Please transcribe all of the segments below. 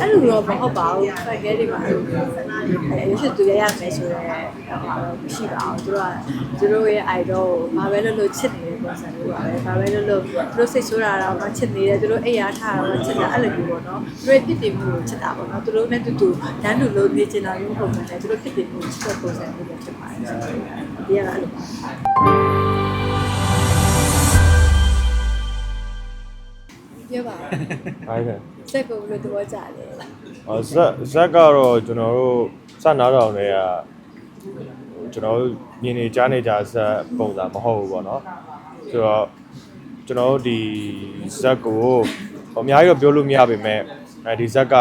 အဲ့လိုတော့မဟုတ်ပါဘူးဖက်ကဲတွေမှာအဲ့လိုအဲရွှေသူရရမယ်ဆိုတော့ဟာတော့မရှိပါဘူးသူတို့ကသူတို့ရဲ့ idol ကိုဘာပဲလို့လို့ချစ်နေတဲ့ပုံစံမျိုးပါပဲဘာပဲလို့လို့သူတို့စိတ်ဆိုးတာတော့မှချစ်နေတယ်သူတို့အိပ်ရာထားတာတော့ချစ်တာအဲ့လိုမျိုးပေါ့နော်သူတို့ဖြစ်တည်မှုကိုချစ်တာပေါ့နော်သူတို့နဲ့တူတူတန်းတူလို့နေချင်တာမျိုးပုံစံနဲ့သူတို့ဖြစ်တည်မှုကိုချစ်တဲ့ပုံစံမျိုးပဲဖြစ်ပါတယ်ဒီကအဲ့လိုပြော ပါဟုတ်ကဲ့စိတ်ကိုဘယ်လိုသဘောကျလဲအော်ဇက်ဇက်ကတော့ကျွန်တော်တို့စနားတော်တွေကကျွန်တော်တို့မြင်နေကြားနေကြဇက်ပုံစံမဟုတ်ဘူးပေါ့နော်ဆိုတော့ကျွန်တော်တို့ဒီဇက်ကိုအများကြီးတော့ပြောလို့မရပါပဲအဲဒီဇက်က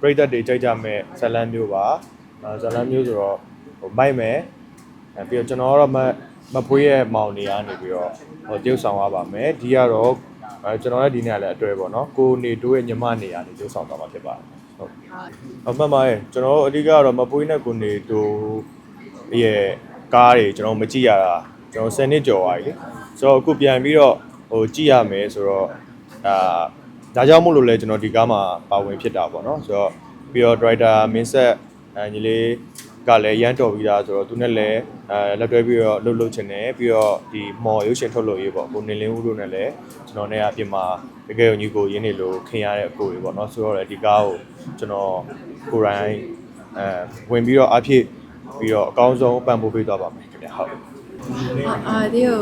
ပြိသက်တွေကြိုက်ကြမဲ့ဇလန်မျိုးပါအဲဇလန်မျိုးဆိုတော့ဟိုမိုက်မယ်အဲပြီးတော့ကျွန်တော်ကတော့မမဖွေးရဲ့မောင်နေရနေပြီးတော့ဟိုတရုပ်ဆောင်ရပါမယ်ဒီကတော့ အဲကျွန်တော်လည်းဒီနေ့ကလည်းအတွဲပေါ့နော်ကိုနေတိုးရဲ့ညီမနေရနေတရုပ်ဆောင်သွားမှာဖြစ်ပါတယ်ဟုတ်အမှန်ပါရဲ့ကျွန်တော်တို့အဓိကကတော့မပွေးနဲ့ကိုနေတို့ရဲ့ကားတွေကျွန်တော်မကြည့်ရတာကျွန်တော်10နှစ်ကျော်သွားပြီလေဆိုတော့အခုပြန်ပြီးတော့ဟိုကြည့်ရမယ်ဆိုတော့အာဒါကြောင့်မို့လို့လဲကျွန်တော်ဒီကားမှာပါဝင်ဖြစ်တာပေါ့နော်ဆိုတော့ပြီးတော့ driver မင်းဆက်အဲညီလေး ကလည်းရမ်းတော်ပြီးသားဆိုတော့သူနဲ့လည်းအဲလက်တွဲပြီးတော့လှုပ်လှုပ်ချင်တယ်ပြီးတော့ဒီမော်ရုပ်ရှင်ထုတ်လို့ရေးပေါ့ကိုနေလင်းဦးတို့နဲ့လည်းကျွန်တော်နဲ့အပြင်မှာတကယ်ကိုညီကိုရင်းနေလို့ခင်ရတဲ့အကိုတွေပေါ့နော်ဆိုတော့လေဒီကားကိုကျွန်တော်ကိုယ်တိုင်အဲဝင်ပြီးတော့အဖြစ်ပြီးတော့အကောင်းဆုံးပံ့ပိုးပေးသွားပါမယ်ခင်ဗျာဟုတ်အာဒီကို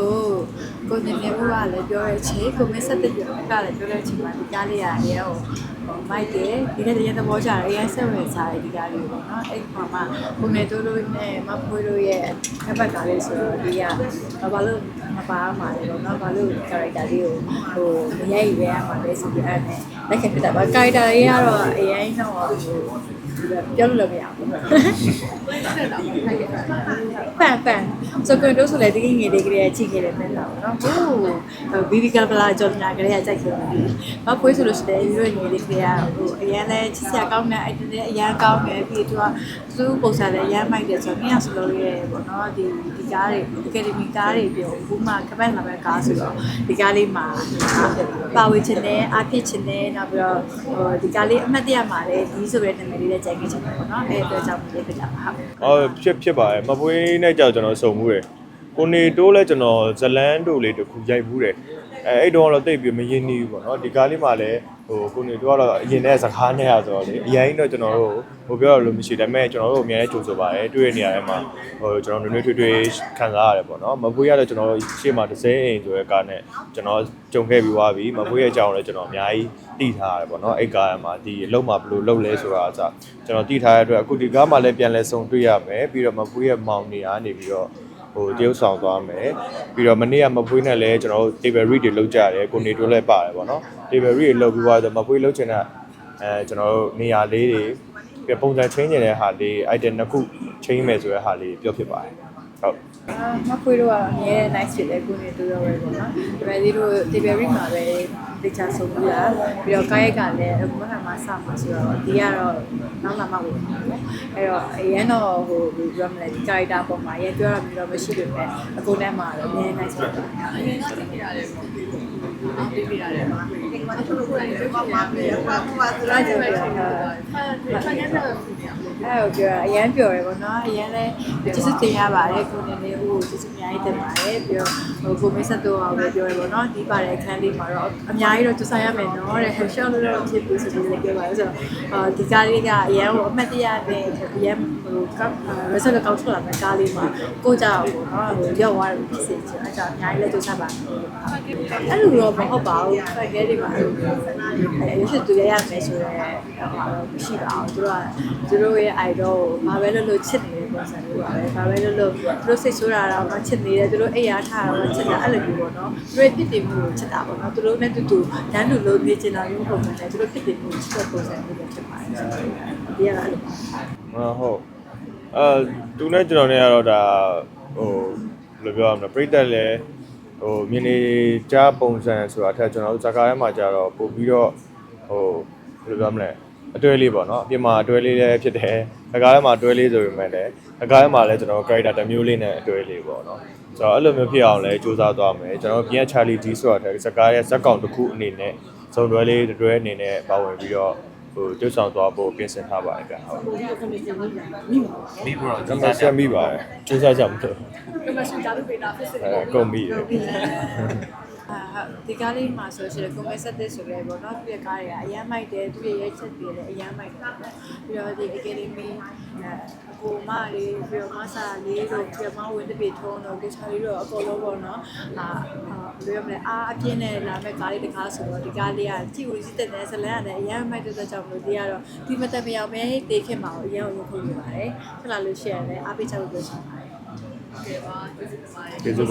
ကိုနေနေဘူးကလည်းပြောရဲချေကိုမင်းဆက်တဲ့ပြောကလည်းပြောရဲချေမှာဒီကားလေးရရဲဟိုမိုက်တယ်ဒီနေ့တည်းသဘောကျတယ်အရင်ဆက်ဝင်စားတယ်ဒီကားလေးပေါ့နော်အဲ့ဒီမှာကိုနေတို့လို့နဲ့မဖွေးလို့ရဲ့အဘက်ကားလေးဆိုတော့ဒီကဘာလို့မပါမှာလဲပေါ့နော်ဘာလို့ character လေးကိုဟိုမရိုက်ရဲရမှာလဲဆိုပြီးအဲ့နဲ့လက်ခံပြတာပါ character လေးကတော့အရင်တော့ဟိုပြောလို့လည်းမရဘူးဖန်ဖန် ဆိုကွန်တို့ဆိုလည်းတကယ်ငယ်လေးကလေးကကြည့်ခဲ့တယ်မဲ့လားနော်ဟိုဘီဘီကလပလာဂျော်နာကလေးကကြိုက်ခဲ့တယ်မဖွေးဆိုလို့ရှိတယ်ရွေးငယ်လေးကလေးကဟိုအရင်လဲချစ်စရာကောင်းတဲ့အဲ့ဒီအရင်ကောင်းတယ်ပြီးတော့သူ့ပုံစံလည်းအရင်မိုက်တယ်ဆိုတော့မြင်ဆိုလို့ရဲပေါ့နော်ဒီဒီကားတွေဒီကယ်မီကားတွေပြောဘူးမှကပတ်လာမဲ့ကားဆိုတော့ဒီကားလေးမှာပါဝင်ချင်တယ်အားဖြစ်ချင်တယ်နောက်ပြီးတော့ဟိုဒီကားလေးအမှတ်တရမှာလည်းဒီဆိုတဲ့နာမည်လေးလည်းကြိုက်ခဲ့ချင်တယ်ပေါ့နော်အဲ့အတွက်ကြောင့်လေးဖြစ်တာပါဟုတ်အော်ဖြစ်ဖြစ်ပါတယ်မပွေးနဲ့ကြောက်ကျွန်တော်စုံမှုတယ်ကိုနေတိုးလဲကျွန်တော်ဇလန်းတို့လေးတခုရိုက်ဘူးတယ်အဲအဲ့တော့တော့တိတ်ပြီးမရင်းနှီးဘူးပေါ့နော်ဒီကားလေးမှာလည်းဟိုကိုနေတိုးကတော့အရင်နဲ့စကားနဲ့ရဆိုတော့လေအရင်တော့ကျွန်တော်တို့ဟိုပြောရလို့မရှိဒါပေမဲ့ကျွန်တော်တို့အများကြီးကြိုဆိုပါတယ်တွေ့ရနေရတယ်မှာဟိုကျွန်တော်နွေးနွေးထွေးထွေးခံစားရတယ်ပေါ့နော်မပွေးကတော့ကျွန်တော်တို့ရှေ့မှာတစ်စဲအိမ်ဆိုတဲ့ကားနဲ့ကျွန်တော်ကြုံခဲ့ပြီးသွားပြီမပွေးရဲ့အကြောင်းလည်းကျွန်တော်အများကြီးသိထားရတယ်ပေါ့နော်အဲ့ကားမှာဒီအလုံးမှာဘယ်လိုလုပ်လဲဆိုတာအစကျွန်တော်သိထားရတဲ့အတွက်အခုဒီကားမှာလည်းပြန်လဲဆုံတွေ့ရမယ်ပြီးတော့မပွေးရဲ့မောင်နေအားနေပြီးတော့ ဟိုတရုပ်ဆောင်သွားမယ်ပြီးတော့မနေ့ကမပွေးနဲ့လည်းကျွန်တော်တို့ table read တွေလုပ်ကြရတယ်ကိုနေတို့လည်းပါတယ်ပေါ့နော် table read တွေလုပ်ပြီးသွားတော့မပွေးလုပ်ချင်တဲ့အဲကျွန်တော်တို့နေရာလေးတွေပြီးပုံစံ change နေတဲ့ဟာလေး item နှစ်ခု change မယ်ဆိုတဲ့ဟာလေးပြောဖြစ်ပါတယ် ဟုတ်အာမဖွေးတော့အမြဲ nice ဖြစ်တယ်ကိုနေတူရောပဲပေါ့နော်ဒါပေမဲ့ဒီလို delivery မှာပဲတေချာဆုံးပြီးတာပြီးတော့ကားရိုက်ကလည်းအခုမှမှစမှာဆိုတော့ဒီကတော့နောက်လာမှဝင်ပါမယ်အဲ့တော့အရင်တော့ဟိုဘယ်လိုမလဲဒီ character ပုံမှာရဲပြောရမျိုးတော့မရှိလို့ပဲအခုနဲ့မှာတော့အမြဲ nice ဖြစ်တယ်အမြဲ nice ဖြစ်ရတယ်ပေါ့အားပေးပြရတယ်မှာဒီမှာတို့ကိုလည်းပြောပါမယ်ဘာမှသူလာကြတယ် အဲ့ဟုတ်ပြောအရန်ပြောရပေါ့နော်အရန်လည်းကျေးဇူးတင်ရပါတယ်ကိုနေနေဟိုကျေးဇူးအများကြီးတင်ပါတယ်ပြီးတော့ဟိုကိုမေဆက်တော့အောင်ပဲပြောရပေါ့နော်ဒီပါတဲ့အခန်းလေးမှာတော့အများကြီးတော့ကြိုးစားရမယ်နော်တဲ့ဟိုရှော့လို့တော့ဖြစ်ပြီးဆိုပြီးလည်းပြောပါတယ်ဆိုတော့အာဒီကားလေးကအရန်ဟိုအမှတ်တရနဲ့အရန် ဟိုကပ်ရက်ဆက်ကောက်ထွက်လာတဲ့ကားလေးမှာကိုကြောက်ပေါ့နော်ဟိုရောက်သွားတယ်ဖြစ်စေချင်အဲကြောင့်အများကြီးလည်းကြိုးစားပါမယ်အဲ့လိုတော့မဟုတ်ပါဘူးဖက်ကဲတွေမှာအဲ့လိုအဲရွှေသူရရမယ်ဆိုတော့ဟာတော့မရှိပါဘူးသူတို့ကသူတို့ရဲ့ idol ကိုဘာပဲလို့လို့ချစ်နေတဲ့ပုံစံမျိုးပါပဲဘာပဲလို့လို့သူတို့စိတ်ဆိုးတာတော့မချစ်နေတယ်သူတို့အိပ်ရာထားတာတော့ချစ်တာအဲ့လိုမျိုးပေါ့နော်သူတို့ဖြစ်တည်မှုကိုချစ်တာပေါ့နော်သူတို့နဲ့တူတူတန်းတူလို့နေချင်တာမျိုးပုံစံနဲ့သူတို့ဖြစ်တည်မှုကိုချစ်တဲ့ပုံစံမျိုးပဲဖြစ်ပါတယ်ဒီကအဲ့လိုအာဟုတ် အာသူနဲ့ကျွန်တော်နဲ့ကတော့ဒါဟိုဘယ်လိုပြောရမလဲပြိတက်လည်းဟိုမြင်နေကြားပုံစံဆိုတာထက်ကျွန်တော်တို့ဇာကာထဲမှာကြတော့ပို့ပြီးတော့ဟိုဘယ်လိုပြောမလဲအတွဲလေးပေါ့နော်အပြင်မှာအတွဲလေးလည်းဖြစ်တယ်ဇာကာထဲမှာအတွဲလေးဆိုပေမဲ့လည်းဇာကာထဲမှာလည်းကျွန်တော် character တစ်မျိုးလေးနဲ့အတွဲလေးပေါ့နော်ဆိုတော့အဲ့လိုမျိုးဖြစ်အောင်လည်းစူးစမ်းသွားမယ်ကျွန်တော်ပြင်ချာလီဂျီဆိုတာထက်ဇာကာရဲ့ဇက်ကောင်တစ်ခုအနေနဲ့စုံတွဲလေးတစ်တွဲအနေနဲ့ပါဝင်ပြီးတော့ ဟဟိုတွတ်ဆောင်သွားဖို့ပြင်ဆင်ထားပါတယ်ဗျဟုတ်ကိုကြီးကမစင်မိတာမိမှာမိဘတော့ကမဆက်မိပါတယ်ကျိုးစားကြမှာလို့ကမစင်ကြလို့ပေးတာဖြစ်စစ်အဲကုန်ပြီတ ယ်အာဒီကားလေးမှာဆိုရှင်ကိုမဲဆက်တဲ့ဆိုရဲပေါ့နော်သူရဲ့ကားတွေကအရမ်းမိုက်တယ်သူရဲ့ရိုက်ချက်တွေလည်းအရမ်းမိုက်တယ်ပေါ့နော်ပြီးတော့ဒီအကယ်ဒမီအဲကိုမလေးပြီးတော့မဆာလေးတို့ပြမဝင်တပေထုံးတော့ကိုချာလေးတို့အကုန်လုံးပေါ့နော်အာဘယ်လိုရမလဲအာအပြင်းနဲ့လာမဲ့ကားလေးတစ်ခါဆိုတော့ဒီကားလေးကကြည့်ဦးစီးတဲ့ဇလန်ကလည်းအရမ်းမိုက်တဲ့အတွက်ကြောင့်မလို့ဒီကတော့ဒီမတက်မရောက်ပဲတေးခင်မှာအရမ်းရုပ်ခုနေပါတယ်ဆက်လာလို့ရှိရတယ်အားပေးချက်လို့ပြောချင်ပါတယ် ကဲပါကျေးဇူး